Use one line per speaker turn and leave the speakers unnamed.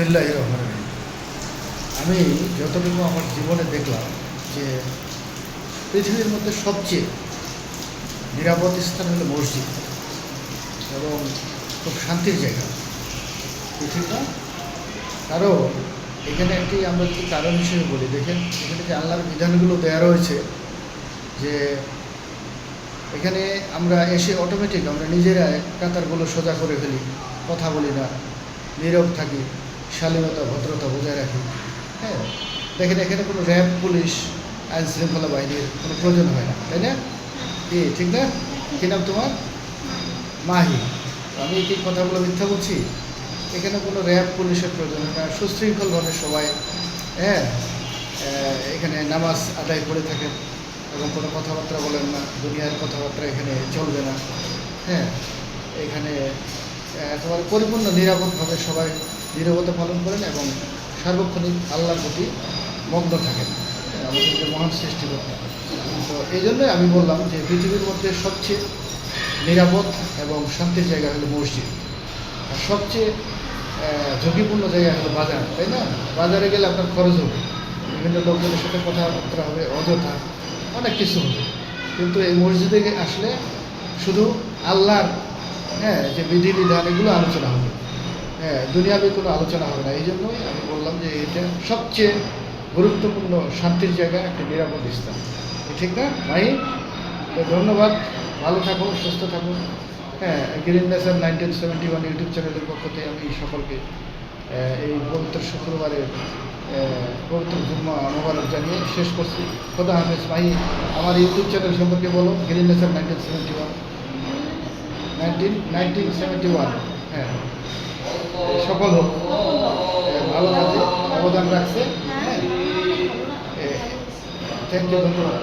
বিসমিল্লাহ রহমান রহিম। আমি যতটুকু আমার জীবনে দেখলাম যে পৃথিবীর মধ্যে সবচেয়ে নিরাপদ স্থান হলো মসজিদ এবং খুব শান্তির জায়গা পৃথিবীটা কারণ এখানে একটি আমরা যদি কারণ হিসেবে বলি, দেখেন এখানে যে আল্লাহর বিধানগুলো দেওয়া রয়েছে যে এখানে আমরা এসে অটোমেটিক আমরা নিজেরা কাতারগুলো সোজা করে ফেলি, কথা বলি না, নীরব থাকি শালীনতা, ভদ্রতা বজায় রাখি। হ্যাঁ? দেখেন, এখানে কোনো র্যাব, পুলিশ আইন শৃঙ্খলা বাহিনীর কোনো প্রয়োজন হয় না, তাই না? কি ঠিক না? কী নাম তোমার? মাহি। আমি কি কথাগুলো মিথ্যা বলছি? এখানে কোনো র্যাব, পুলিশের প্রয়োজন হয় না। সুশৃঙ্খলভাবে সবাই হ্যাঁ? এখানে নামাজ আদায় করে থাকেন এবং কোনো কথাবার্তা বলেন না। দুনিয়ার কথাবার্তা এখানে চলবে না। হ্যাঁ? এখানে একেবারে পরিপূর্ণ, নিরাপদভাবে সবাই নিরাপত্তা পালন করেন এবং সার্বক্ষণিক আল্লাহর প্রতি মগ্ন থাকেন। আমাদের যে মহান সৃষ্টিকর্তা তো এই জন্যই আমি বললাম যে পৃথিবীর মধ্যে সবচেয়ে নিরাপদ এবং শান্তির জায়গা হলো মসজিদ। আর সবচেয়ে ঝুঁকিপূর্ণ জায়গা হলো বাজার, তাই না? বাজারে গেলে আপনার খরচ হবে। বিভিন্ন লোকজনের সাথে কথাবার্তা হবে, অযথা অনেক কিছু হবে। কিন্তু এই মসজিদে আসলে শুধু আল্লাহর হ্যাঁ যে বিধিবিধান, এগুলো আলোচনা হবে। হ্যাঁ দুনিয়াবি কোনো আলোচনা হবে না। এই জন্যই আমি বললাম যে এটা সবচেয়ে গুরুত্বপূর্ণ শান্তির জায়গা, একটা নিরাপদ স্থান। ঠিক না? ভাই তো ধন্যবাদ। ভালো থাকুন, সুস্থ থাকুন। হ্যাঁ Green Nation nineteen seventy one YouTube চ্যানেলের পক্ষ থেকে আমি সকলকে এই পবিত্র শুক্রবারের পবিত্র জুম্মা মোবারক জানিয়ে শেষ করছি। খোদা হাফেজ ভাই আমার ইউটিউব চ্যানেল সম্পর্কে বলো। Green Nation nineteen seventy one. Nineteen nineteen seventy one. হ্যাঁ। সফল হোক। ভালো কাজে অবদান রাখছে। হ্যাঁ? থ্যাংক ইউ ধন্যবাদ।